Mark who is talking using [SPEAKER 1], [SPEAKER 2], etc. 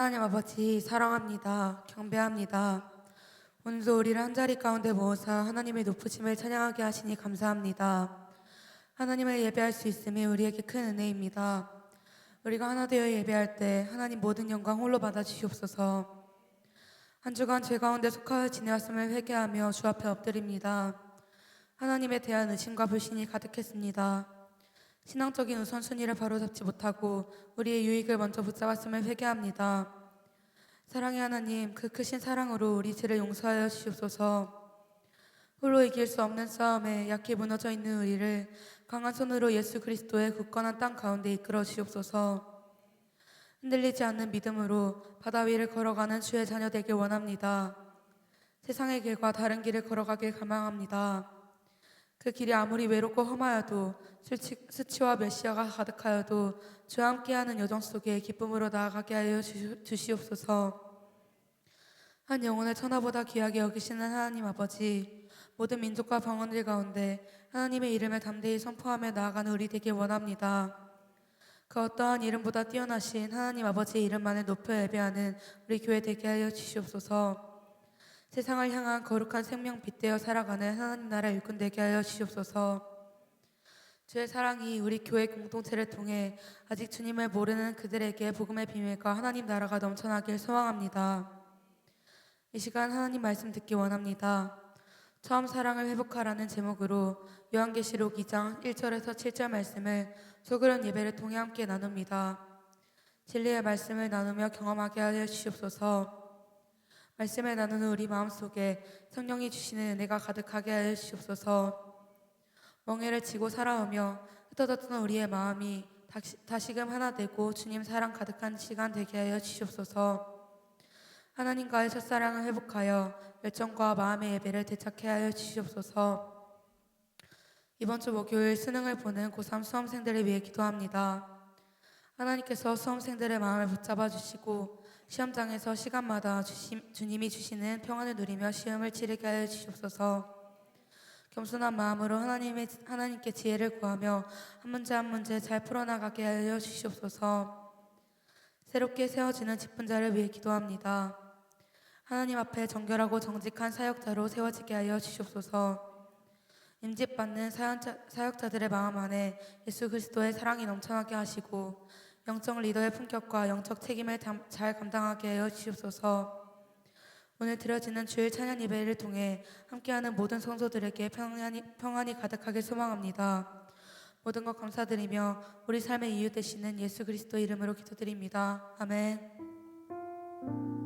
[SPEAKER 1] 하나님 아버지 사랑합니다. 경배합니다. 오늘도 우리를 한자리 가운데 모으사 하나님의 높으심을 찬양하게 하시니 감사합니다. 하나님을 예배할 수 있음이 우리에게 큰 은혜입니다. 우리가 하나 되어 예배할 때 하나님 모든 영광 홀로 받아 주시옵소서. 한 주간 죄 가운데 속하여 지내왔음을 회개하며 주 앞에 엎드립니다. 하나님에 대한 의심과 불신이 가득했습니다. 신앙적인 우선순위를 바로잡지 못하고 우리의 유익을 먼저 붙잡았음을 회개합니다. 사랑의 하나님, 그 크신 사랑으로 우리 죄를 용서하여 주시옵소서. 홀로 이길 수 없는 싸움에 약해 무너져 있는 우리를 강한 손으로 예수 그리스도의 굳건한 땅 가운데 이끌어 주시옵소서. 흔들리지 않는 믿음으로 바다 위를 걸어가는 주의 자녀 되길 원합니다. 세상의 길과 다른 길을 걸어가길 갈망합니다. 그 길이 아무리 외롭고 험하여도 수치, 수치와 메시아가 가득하여도 주와 함께하는 여정 속에 기쁨으로 나아가게 하여 주시- 주시옵소서. 한 영혼을 천하보다 귀하게 여기시는 하나님 아버지, 모든 민족과 방언들 가운데 하나님의 이름을 담대히 선포하며 나아가는 우리 되길 원합니다. 그 어떠한 이름보다 뛰어나신 하나님 아버지의 이름만을 높여 예배하는 우리 교회 되게 하여 주시옵소서. 세상을 향한 거룩한 생명 빗대어 살아가는 하나님 나라 일꾼 되게 하여 주시옵소서. 주의 사랑이 우리 교회 공동체를 통해 아직 주님을 모르는 그들에게 복음의 비밀과 하나님 나라가 넘쳐나길 소망합니다. 이 시간 하나님 말씀 듣기 원합니다. 처음 사랑을 회복하라는 제목으로 요한계시록 2장 1절에서 7절 말씀을 소그런 예배를 통해 함께 나눕니다. 진리의 말씀을 나누며 경험하게 하여 주시옵소서. 말씀을 나누는 우리 마음속에 성령이 주시는 은혜가 가득하게 하여 주시옵소서. 멍해를 지고 살아오며 흩어졌던 우리의 마음이 다시, 다시 금 하나 되고 주님 사랑 가득한 시간 되게 하여 주시옵소서. 하나님과의 첫사랑을 회복하여 열정과 마음의 예배를 되찾게 하여 주시옵소서. 이번 주 목요일 수능을 보는 고3 수험생들을 위해 기도합니다. 하나님께서 수험생들의 마음을 붙잡아 주시고 시험장에서 시간마다 주심, 주님이 주시는 평안을 누리며 시험을 치르게 하여 주시옵소서. 겸손한 마음으로 하나님의 하나님께 지혜를 구하며 한 문제 한 문제 잘 풀어나가게 하여 주시옵소서. 새롭게 세워지는 직분자를 위해 기도합니다. 하나님 앞에 정결하고 정직한 사역자로 세워지게 하여 주시옵소서. 사연자, 사역자들의 마음 안에 예수 그리스도의 사랑이 넘쳐나게 하시고 영적 리더의 품격과 영적 책임을 담- 잘 감당하게 하여 주시옵소서. 오늘 드려지는 주일 찬양 예배를 통해 함께하는 모든 성도들에게 평안이, 평안이 가득하게 소망합니다. 모든 것 감사드리며 우리 삶의 이유 되시는 예수 그리스도 이름으로 기도드립니다. 아멘.